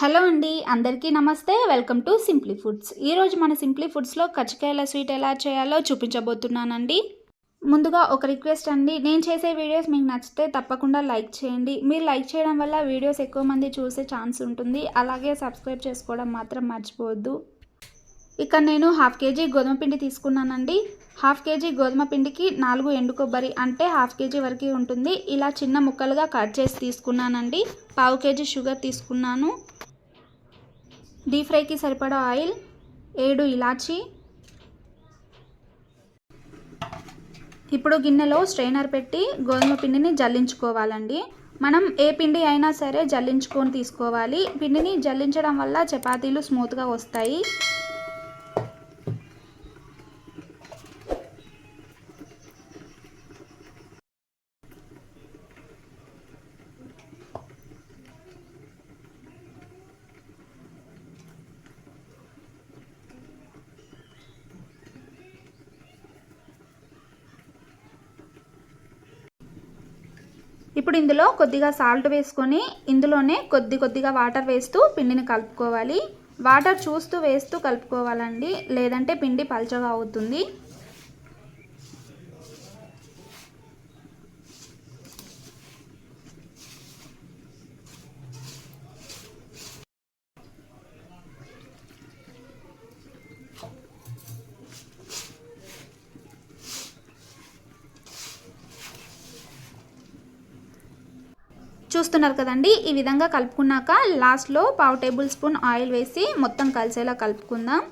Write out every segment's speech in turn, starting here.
Hello అండి అందరికీ నమస్తే. Welcome to simply foods. ఈరోజు మన సింప్లీ ఫుడ్స్లో కచ్చికాయల స్వీట్ ఎలా చేయాలో చూపించబోతున్నానండి. ముందుగా ఒక రిక్వెస్ట్ అండి నేను చేసే వీడియోస్ మీకు నచ్చితే తప్పకుండా లైక్ చేయండి. మీరు లైక్ చేయడం వల్ల వీడియోస్ ఎక్కువ మంది చూసే ఛాన్స్ ఉంటుంది. అలాగే సబ్స్క్రైబ్ చేసుకోవడం మాత్రం మర్చిపోవద్దు. ఇక్కడ నేను హాఫ్ కేజీ గోధుమ పిండి తీసుకున్నానండి. హాఫ్ కేజీ గోధుమ పిండికి నాలుగు ఎండు కొబ్బరి అంటే హాఫ్ కేజీ వరకు ఉంటుంది. ఇలా చిన్న ముక్కలుగా కట్ చేసి తీసుకున్నానండి. పావు కేజీ షుగర్ తీసుకున్నాను. డీప్ ఫ్రైకి సరిపడా ఆయిల్ ఏడు ఇలాచి. ఇప్పుడు గిన్నెలో స్ట్రైనర్ పెట్టి గోధుమ పిండిని జల్లించుకోవాలండి. మనం ఏ పిండి అయినా సరే జల్లించుకొని తీసుకోవాలి. పిండిని జల్లించడం వల్ల చపాతీలు స్మూత్గా వస్తాయి. ఇప్పుడు ఇందులో కొద్దిగా సాల్ట్ వేసుకొని ఇందులోనే కొద్ది కొద్దిగా వాటర్ వేస్తూ పిండిని కలుపుకోవాలి. వాటర్ చూస్తూ వేస్తూ కలుపుకోవాలండి. లేదంటే పిండి పల్చగా అవుతుంది. చూస్తున్నారు కదండి. ఈ విధంగా కలుపుకున్నాక లాస్ట్లో పావు టేబుల్ స్పూన్ ఆయిల్ వేసి మొత్తం కలిసేలా కలుపుకుందాం.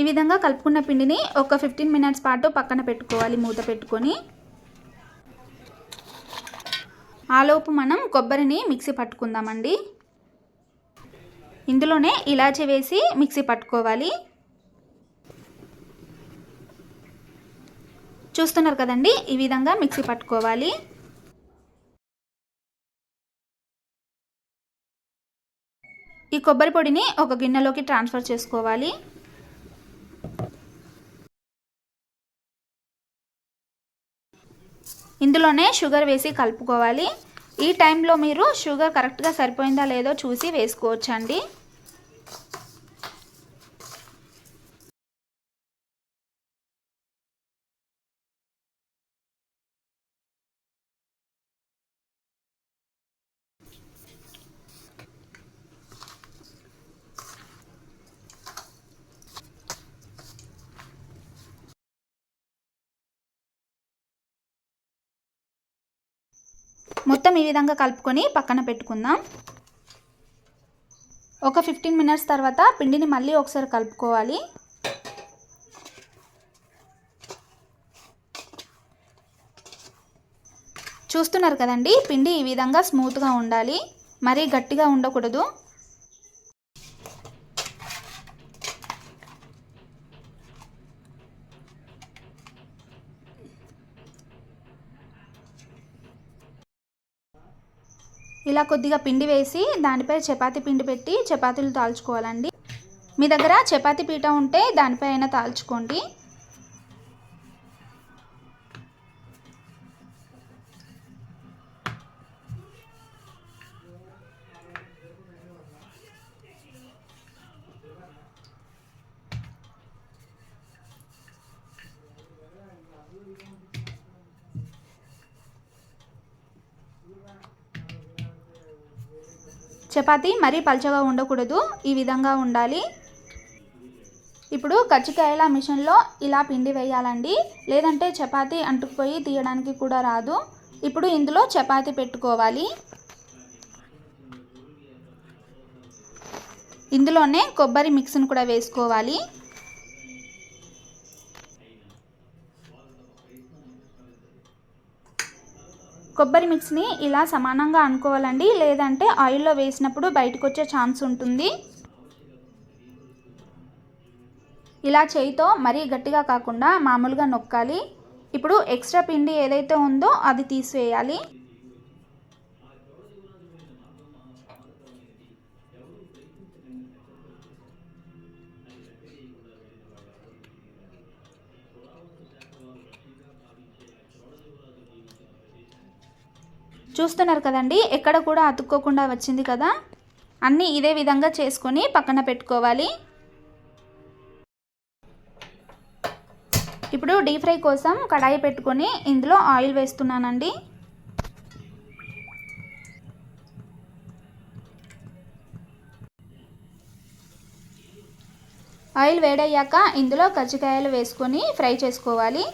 ఈ విధంగా కలుపుకున్న పిండిని ఒక ఫిఫ్టీన్ మినిట్స్ పాటు పక్కన పెట్టుకోవాలి మూత పెట్టుకొని. ఆలోపు మనం కొబ్బరిని మిక్సీ పట్టుకుందామండి. ఇందులోనే ఇలాచి వేసి మిక్సీ పట్టుకోవాలి. చూస్తున్నారు కదండి ఈ విధంగా మిక్సీ పట్టుకోవాలి. ఈ కొబ్బరి పొడిని ఒక గిన్నెలోకి ట్రాన్స్ఫర్ చేసుకోవాలి. ఇందులోనే షుగర్ వేసి కలుపుకోవాలి. ఈ టైంలో మీరు షుగర్ కరెక్ట్గా సరిపోయిందా లేదో చూసి వేసుకోవచ్చండి. మొత్తం ఈ విధంగా కలుపుకొని పక్కన పెట్టుకుందాం. ఒక ఫిఫ్టీన్ మినిట్స్ తర్వాత పిండిని మళ్ళీ ఒకసారి కలుపుకోవాలి. చూస్తున్నారు కదండి పిండి ఈ విధంగా స్మూత్గా ఉండాలి. మరీ గట్టిగా ఉండకూడదు. ఇలా కొద్దిగా పిండి వేసి దానిపై చపాతీ పిండి పెట్టి చపాతీలు తాల్చుకోవాలండి. మీ దగ్గర చపాతీ పీట ఉంటే దానిపై అయినా తాల్చుకోండి. చపాతీ మరీ పల్చగా ఉండకూడదు ఈ విధంగా ఉండాలి. ఇప్పుడు కజ్జికాయల మిషన్లో ఇలా పిండి వేయాలండి. లేదంటే చపాతీ అంటుకుపోయి తీయడానికి కూడా రాదు. ఇప్పుడు ఇందులో చపాతీ పెట్టుకోవాలి. ఇందులోనే కొబ్బరి మిక్స్ని కూడా వేసుకోవాలి. కొబ్బరి మిక్స్ని ఇలా సమానంగా అనుకోవాలండి. లేదంటే ఆయిల్లో వేసినప్పుడు బయటకు వచ్చే ఛాన్స్ ఉంటుంది. ఇలా చేయితో మరీ గట్టిగా కాకుండా మామూలుగా నొక్కాలి. ఇప్పుడు ఎక్స్ట్రా పిండి ఏదైతే ఉందో అది తీసివేయాలి. చూస్తున్నారు కదండి ఎక్కడ కూడా అతుక్కోకుండా వచ్చింది కదా? అన్నీ ఇదే విధంగా చేసుకొని పక్కన పెట్టుకోవాలి. ఇప్పుడు డీప్ ఫ్రై కోసం కడాయి పెట్టుకొని ఇందులో ఆయిల్ వేస్తున్నానండి. ఆయిల్ వేడయ్యాక ఇందులో కజ్జికాయలు వేసుకొని ఫ్రై చేసుకోవాలి.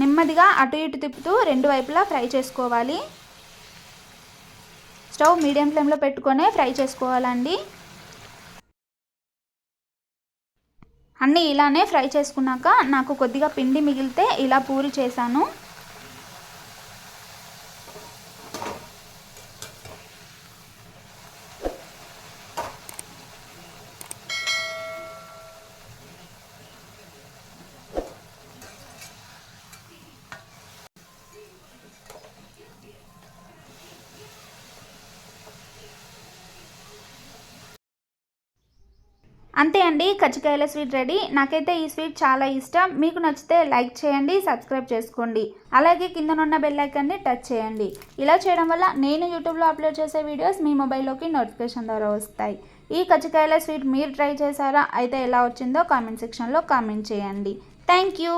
నెమ్మదిగా అటు ఇటు తిప్పుతూ రెండు వైపులా ఫ్రై చేసుకోవాలి. స్టవ్ మీడియం ఫ్లేమ్లో పెట్టుకొనే ఫ్రై చేసుకోవాలండి. అన్నీ ఇలానే ఫ్రై చేసుకున్నాక నాకు కొద్దిగా పిండి మిగిలితే ఇలా పూరి చేశాను. అంతే అండి కజ్జికాయల స్వీట్ రెడీ నాకైతే ఈ స్వీట్ చాలా ఇష్టం. మీకు నచ్చితే లైక్ చేయండి సబ్స్క్రైబ్ చేసుకోండి. అలాగే కిందనున్న బెల్ ఐకాన్ని టచ్ చేయండి. ఇలా చేయడం వల్ల నేను యూట్యూబ్లో అప్లోడ్ చేసే వీడియోస్ మీ మొబైల్లోకి నోటిఫికేషన్ ద్వారా వస్తాయి. ఈ కజ్జికాయల స్వీట్ మీరు ట్రై చేశారా అయితే ఎలా వచ్చిందో కామెంట్ సెక్షన్లో కామెంట్ చేయండి. Thank you